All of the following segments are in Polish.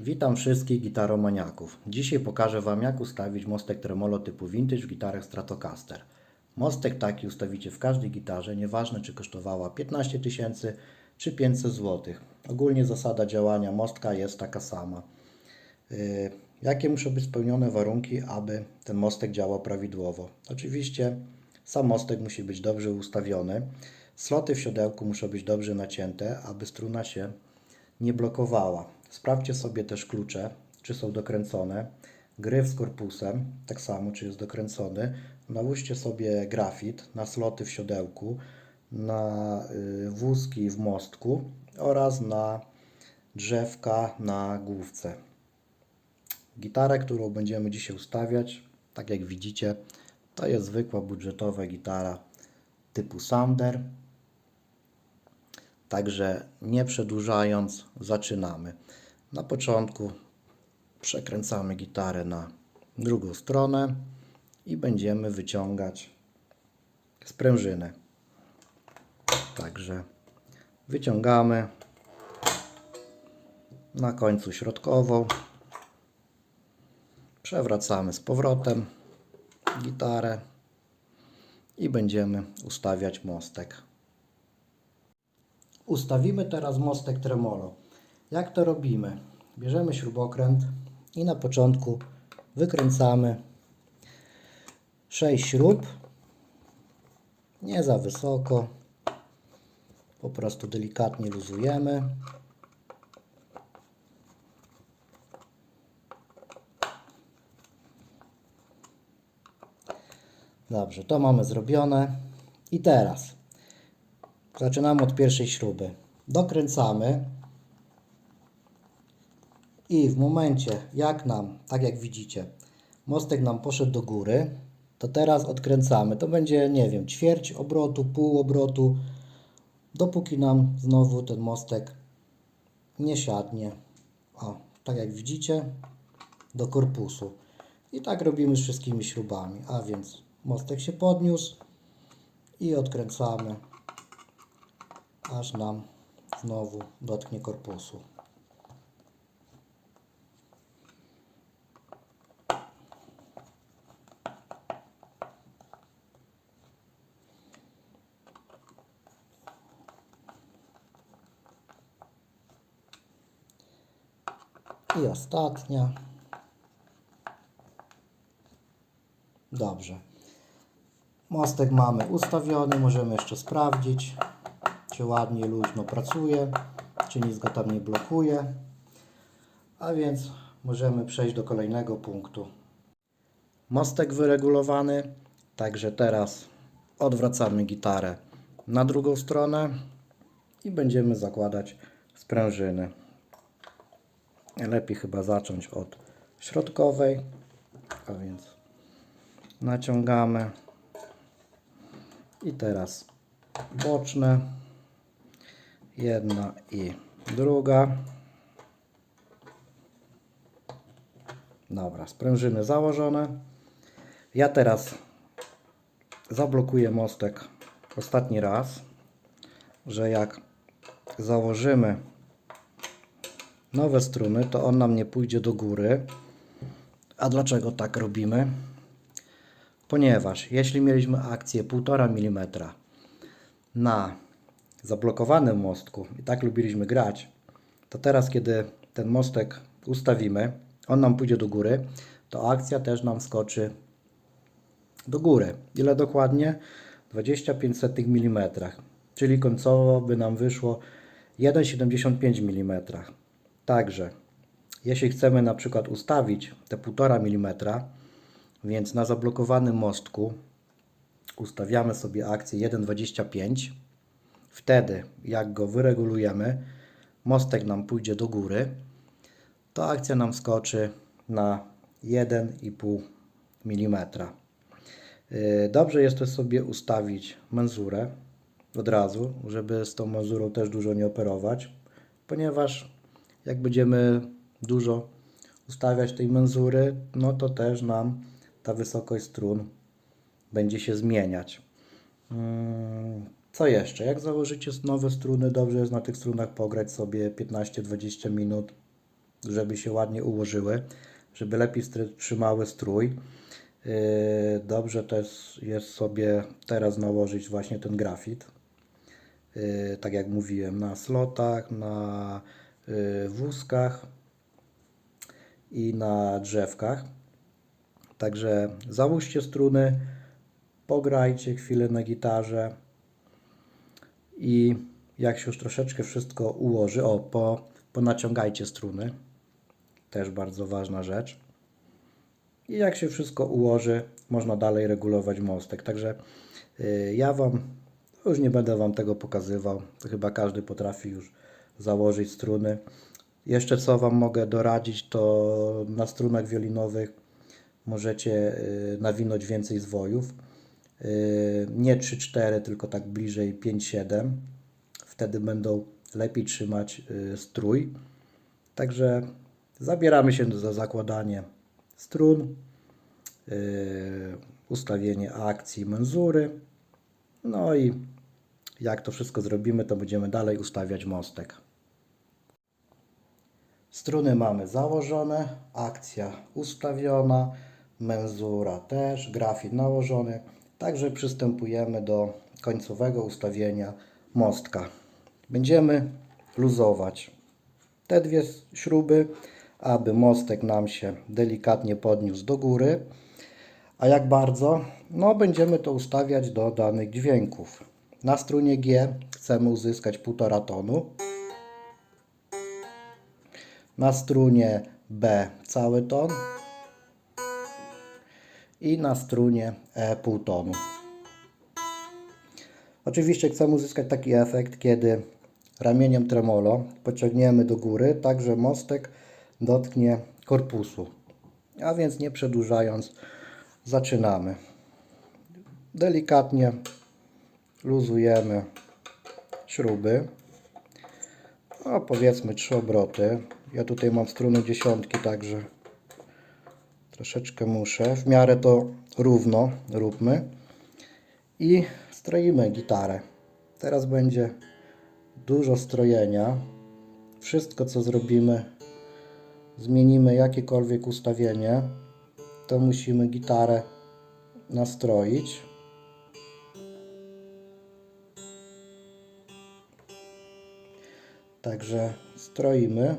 Witam wszystkich gitaromaniaków. Dzisiaj pokażę Wam jak ustawić mostek tremolo typu vintage w gitarach Stratocaster. Mostek taki ustawicie w każdej gitarze, nieważne czy kosztowała 15 tysięcy czy 500 zł. Ogólnie zasada działania mostka jest taka sama. Yy, Jakie muszą być spełnione warunki, aby ten mostek działał prawidłowo? Oczywiście sam mostek musi być dobrze ustawiony. Sloty w siodełku muszą być dobrze nacięte, aby struna się nie blokowała. Sprawdźcie sobie też klucze, czy są dokręcone. Gryf z korpusem, tak samo, czy jest dokręcony. Nałóżcie sobie grafit na sloty w siodełku, na y, wózki w mostku oraz na drzewka na główce. Gitarę, którą będziemy dzisiaj ustawiać, tak jak widzicie, to jest zwykła budżetowa gitara typu Sander. Także nie przedłużając, zaczynamy. Na początku przekręcamy gitarę na drugą stronę i będziemy wyciągać sprężynę. Także wyciągamy na końcu środkową. Przewracamy z powrotem gitarę i będziemy ustawiać mostek. Ustawimy teraz mostek tremolo. Jak to robimy? Bierzemy śrubokręt i na początku wykręcamy 6 śrub. Nie za wysoko. Po prostu delikatnie luzujemy. Dobrze, to mamy zrobione. I teraz zaczynamy od pierwszej śruby. Dokręcamy i w momencie, jak nam, tak jak widzicie, mostek nam poszedł do góry, to teraz odkręcamy. To będzie, nie wiem, ćwierć obrotu, pół obrotu, dopóki nam znowu ten mostek nie siadnie. O, tak jak widzicie, do korpusu. I tak robimy z wszystkimi śrubami. A więc mostek się podniósł i odkręcamy, aż nam znowu dotknie korpusu. I ostatnia. Dobrze. Mostek mamy ustawiony, możemy jeszcze sprawdzić, czy ładnie, luźno pracuje, czy nic go tam nie blokuje. A więc możemy przejść do kolejnego punktu. Mostek wyregulowany, także teraz odwracamy gitarę na drugą stronę i będziemy zakładać sprężyny. Lepiej chyba zacząć od środkowej, a więc naciągamy. I teraz boczne. Jedna i druga. Dobra, sprężyny założone. Ja teraz zablokuję mostek ostatni raz że jak założymy nowe struny to on nam nie pójdzie do góry a dlaczego tak robimy? ponieważ jeśli mieliśmy akcję 1,5 mm na zablokowanym mostku i tak lubiliśmy grać, to teraz kiedy ten mostek ustawimy, on nam pójdzie do góry, to akcja też nam skoczy do góry. Ile dokładnie? 25 mm, czyli końcowo by nam wyszło 1,75 mm. Także jeśli chcemy na przykład ustawić te 1,5 mm, więc na zablokowanym mostku ustawiamy sobie akcję 1,25. Wtedy, jak go wyregulujemy, mostek nam pójdzie do góry, to akcja nam skoczy na 1,5 mm. Yy, Dobrze jest też sobie ustawić menzurę od razu, żeby z tą menzurą też dużo nie operować, ponieważ jak będziemy dużo ustawiać tej menzury, no to też nam ta wysokość strun będzie się zmieniać. Mm, Co jeszcze? Jak założycie nowe struny, dobrze jest na tych strunach pograć sobie 15-20 minut. żeby się ładnie ułożyły, żeby lepiej trzymały strój. Yy, Dobrze też jest sobie teraz nałożyć właśnie ten grafit. Yy, Tak jak mówiłem, na slotach, na wózkach i na drzewkach. Także załóżcie struny, pograjcie chwilę na gitarze i jak się już troszeczkę wszystko ułoży, o, po, ponaciągajcie struny, też bardzo ważna rzecz. I jak się wszystko ułoży, można dalej regulować mostek. Także y, ja Wam już nie będę Wam tego pokazywał. Chyba każdy potrafi już założyć struny. Jeszcze co Wam mogę doradzić, to na strunach wiolinowych możecie y, nawinąć więcej zwojów. Y, Nie 3-4, tylko tak bliżej 5-7. Wtedy będą lepiej trzymać y, strój. Także zabieramy się za zakładanie strun, ustawienie akcji menzury. No i jak to wszystko zrobimy, to będziemy dalej ustawiać mostek. Struny mamy założone, akcja ustawiona, menzura też, grafit nałożony. Także przystępujemy do końcowego ustawienia mostka. Będziemy luzować te dwie śruby, aby mostek nam się delikatnie podniósł do góry. A jak bardzo? No, będziemy to ustawiać do danych dźwięków. Na strunie G chcemy uzyskać 1,5 tonu. Na strunie B cały ton. I na strunie E pół tonu. Oczywiście chcemy uzyskać taki efekt, kiedy ramieniem tremolo pociągniemy do góry, tak że mostek dotknie korpusu. A więc nie przedłużając, zaczynamy. Delikatnie luzujemy śruby. O, powiedzmy trzy obroty. Ja tutaj mam struny dziesiątki, także troszeczkę muszę. W miarę to równo róbmy. I stroimy gitarę. Teraz będzie dużo strojenia. Wszystko co zrobimy, zmienimy jakiekolwiek ustawienie, to musimy gitarę nastroić. Także stroimy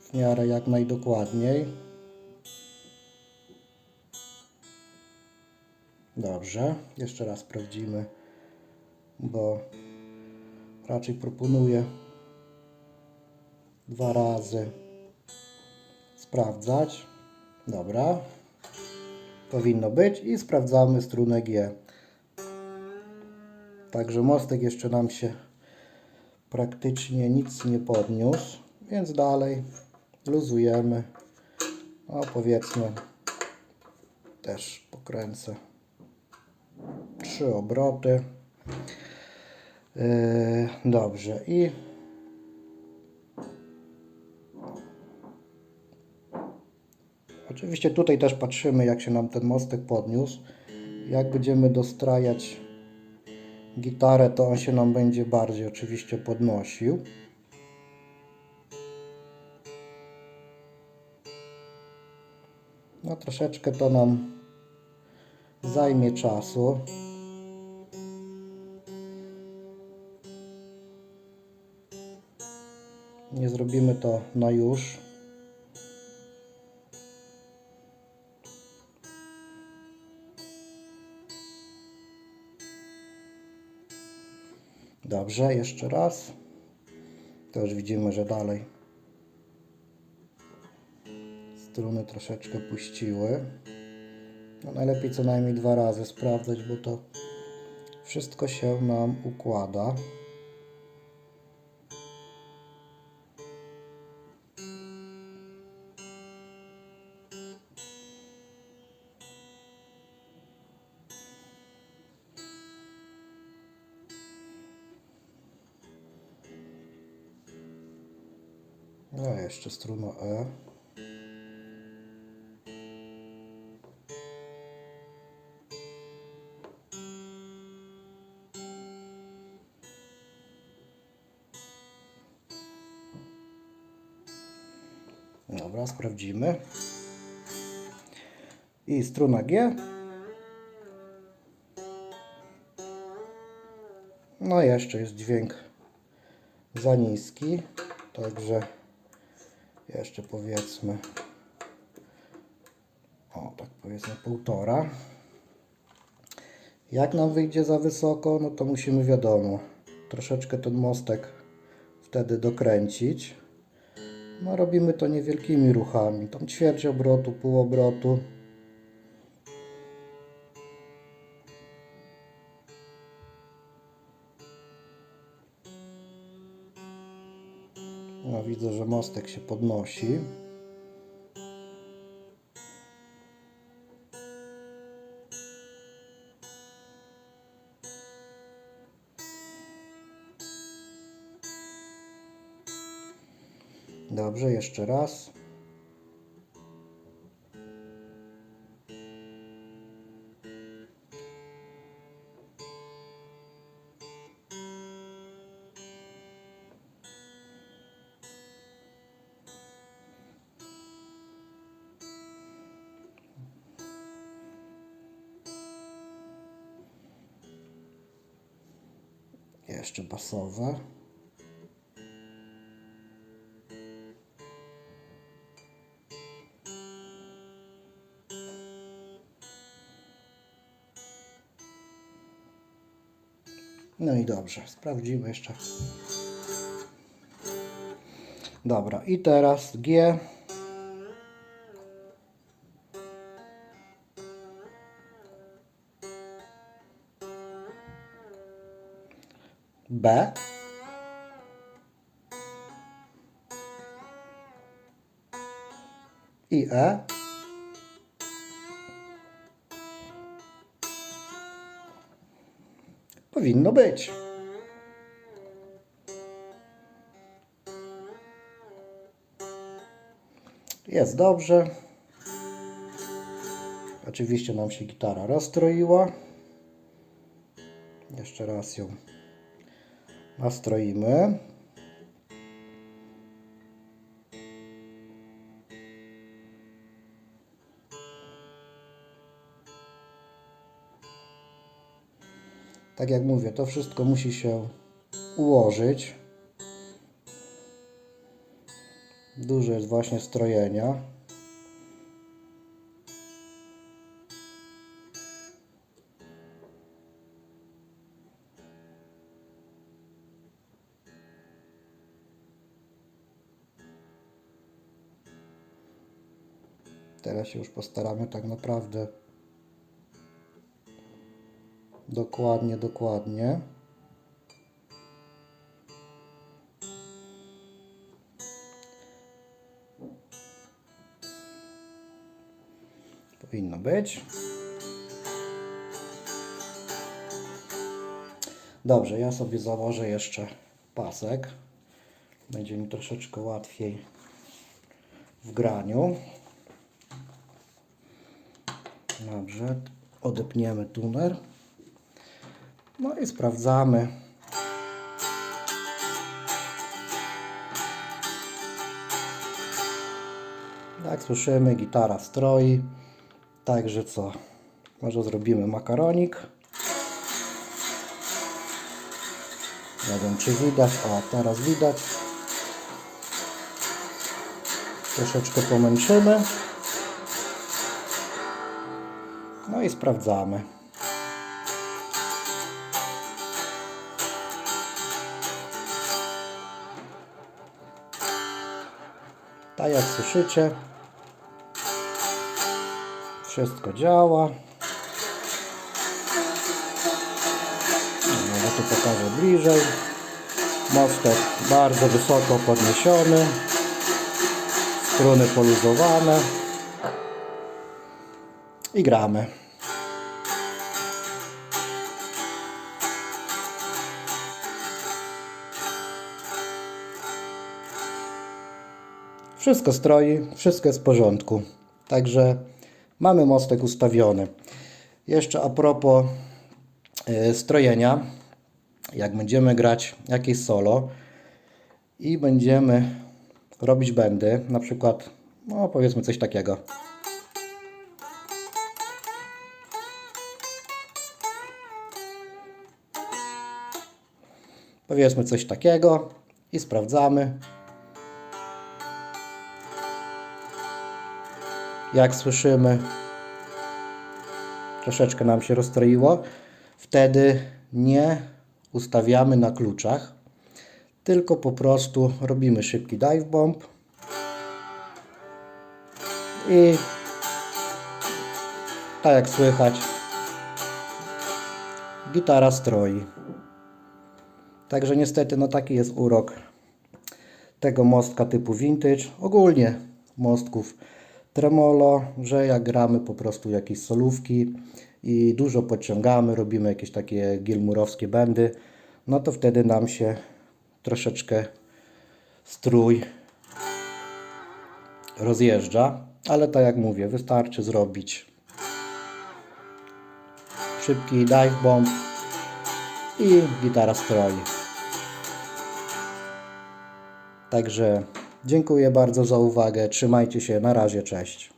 w miarę jak najdokładniej. Dobrze, jeszcze raz sprawdzimy, bo raczej proponuję dwa razy sprawdzać. Dobra, powinno być i sprawdzamy strunę G. Także mostek jeszcze nam się praktycznie nic nie podniósł, więc dalej luzujemy. O, powiedzmy, też pokręcę trzy obroty. Yy, dobrze i oczywiście tutaj też patrzymy jak się nam ten mostek podniósł. Jak będziemy dostrajać gitarę, to on się nam będzie bardziej oczywiście podnosił. No troszeczkę to nam zajmie czasu. Nie zrobimy to na już. Dobrze, jeszcze raz. To już widzimy, że dalej struny troszeczkę puściły. No najlepiej co najmniej dwa razy sprawdzać, bo to wszystko się nam układa. No jeszcze struna E. Dobra, sprawdzimy. I struna G. No jeszcze jest dźwięk za niski, także jeszcze powiedzmy o tak powiedzmy półtora. Jak nam wyjdzie za wysoko, no to musimy wiadomo troszeczkę ten mostek wtedy dokręcić. No robimy to niewielkimi ruchami, tam ćwierć obrotu, pół obrotu. No widzę, że mostek się podnosi. Dobrze, jeszcze raz. Jeszcze basowe. No i dobrze, sprawdzimy jeszcze. Dobra, i teraz G. B. I E. Powinno być. Jest dobrze. Oczywiście nam się gitara rozstroiła. Jeszcze raz ją nastroimy. Tak jak mówię, to wszystko musi się ułożyć. Dużo jest właśnie strojenia. Teraz się już postaramy tak naprawdę Dokładnie, dokładnie. Powinno być. Dobrze, ja sobie założę jeszcze pasek. Będzie mi troszeczkę łatwiej w graniu. Dobrze, odepniemy tuner. No i sprawdzamy. Jak słyszymy, gitara stroi. Także co? Może zrobimy makaronik. Nie wiem, czy widać. O, teraz widać. Troszeczkę pomęczymy. No i sprawdzamy. Tak jak słyszycie, wszystko działa. Może tu pokażę bliżej. Mostek bardzo wysoko podniesiony. Struny poluzowane. I gramy. Wszystko stroi, wszystko jest w porządku. Także mamy mostek ustawiony. Jeszcze a propos e, strojenia, jak będziemy grać jakieś solo i będziemy robić bendy, na przykład No, powiedzmy coś takiego. Powiedzmy coś takiego i sprawdzamy. Jak słyszymy, troszeczkę nam się rozstroiło. Wtedy nie ustawiamy na kluczach, tylko po prostu robimy szybki dive bomb i tak jak słychać, gitara stroi. Także niestety no taki jest urok tego mostka typu vintage. Ogólnie mostków tremolo, że jak gramy po prostu jakieś solówki i dużo podciągamy, robimy jakieś takie gilmurowskie bendy, no to wtedy nam się troszeczkę strój rozjeżdża, ale tak jak mówię, wystarczy zrobić szybki dive bomb i gitara stroi. Także dziękuję bardzo za uwagę. Trzymajcie się. Na razie. Cześć.